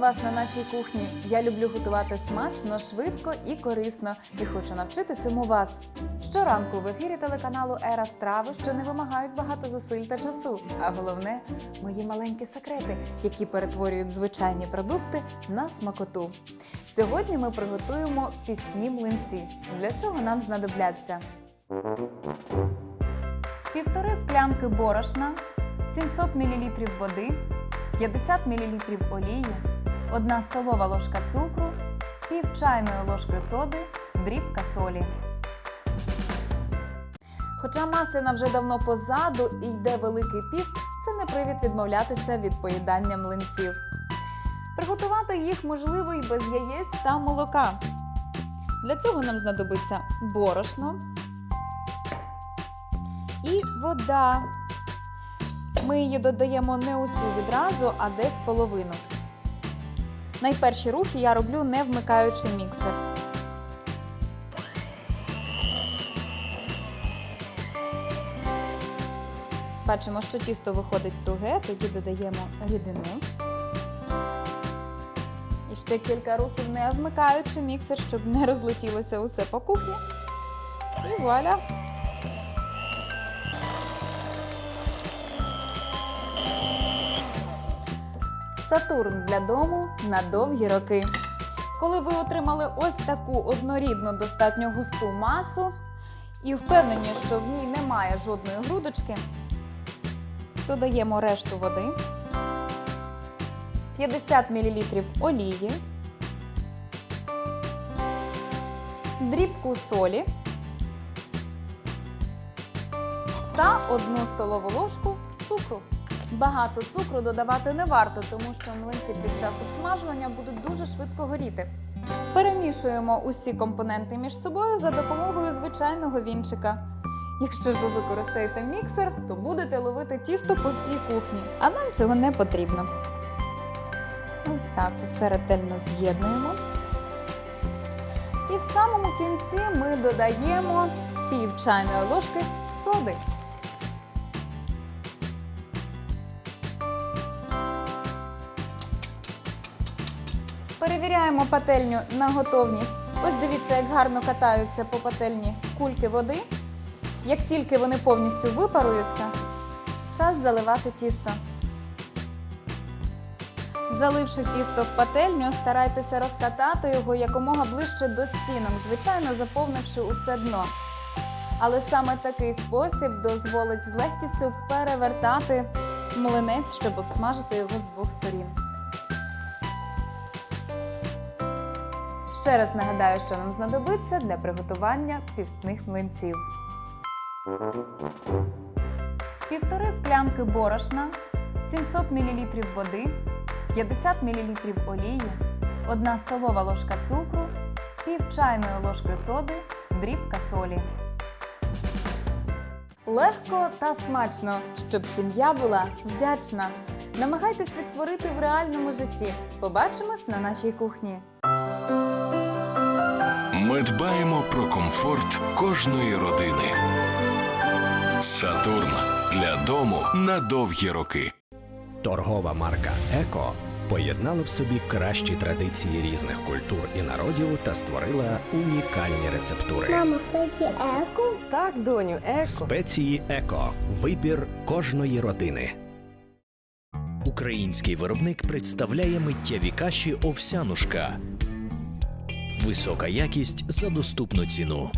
Вас на нашій кухні. Я люблю готувати смачно, швидко і корисно і хочу навчити цьому вас. Щоранку в ефірі телеканалу Ера страви, що не вимагають багато зусиль та часу. А головне мої маленькі секрети, які перетворюють звичайні продукти на смакоту. Сьогодні ми приготуємо пісні млинці. Для цього нам знадобляться півтори склянки борошна, 700 мл води, 50 мл олії, 1 столова ложка цукру, пів чайної ложки соди, дрібка солі. Хоча масляна вже давно позаду і йде великий піст, це не привід відмовлятися від поїдання млинців. Приготувати їх можливо і без яєць та молока. Для цього нам знадобиться борошно і вода. Ми її додаємо не усю відразу, а десь половину. Найперші рухи я роблю не вмикаючи міксер. Бачимо, що тісто виходить туге, тоді додаємо рідину. І ще кілька рухів не вмикаючи міксер, щоб не розлетілося усе по кухні. І вуаля! Сатурн для дому на довгі роки. Коли ви отримали ось таку однорідну, достатньо густу масу і впевнені, що в ній немає жодної грудочки, додаємо решту води, 50 мл олії, дрібку солі та 1 столову ложку цукру. Багато цукру додавати не варто, тому що млинці під час обсмажування будуть дуже швидко горіти. Перемішуємо усі компоненти між собою за допомогою звичайного вінчика. Якщо ж ви використаєте міксер, то будете ловити тісто по всій кухні, а нам цього не потрібно. Ось так все ретельно з'єднуємо. І в самому кінці ми додаємо пів чайної ложки соди. Перевіряємо пательню на готовність. Ось дивіться, як гарно катаються по пательні кульки води. Як тільки вони повністю випаруються, час заливати тісто. Заливши тісто в пательню, старайтеся розкатати його якомога ближче до стінок, звичайно, заповнивши усе дно. Але саме такий спосіб дозволить з легкістю перевертати млинець, щоб обсмажити його з двох сторін. Ще раз нагадаю, що нам знадобиться для приготування пісних млинців. Півтори склянки борошна, 700 мл води, 50 мл олії, 1 столова ложка цукру, пів чайної ложки соди, дрібка солі. Легко та смачно, щоб сім'я була вдячна. Намагайтесь відтворити в реальному житті. Побачимось на нашій кухні. Ми дбаємо про комфорт кожної родини. Сатурн для дому на довгі роки. Торгова марка Еко поєднала в собі кращі традиції різних культур і народів та створила унікальні рецептури. Мама, кстати, еко. Так, доню, еко. Спеції Еко вибір кожної родини. Український виробник представляє миттєві каші овсянушка. Висока якість за доступну ціну.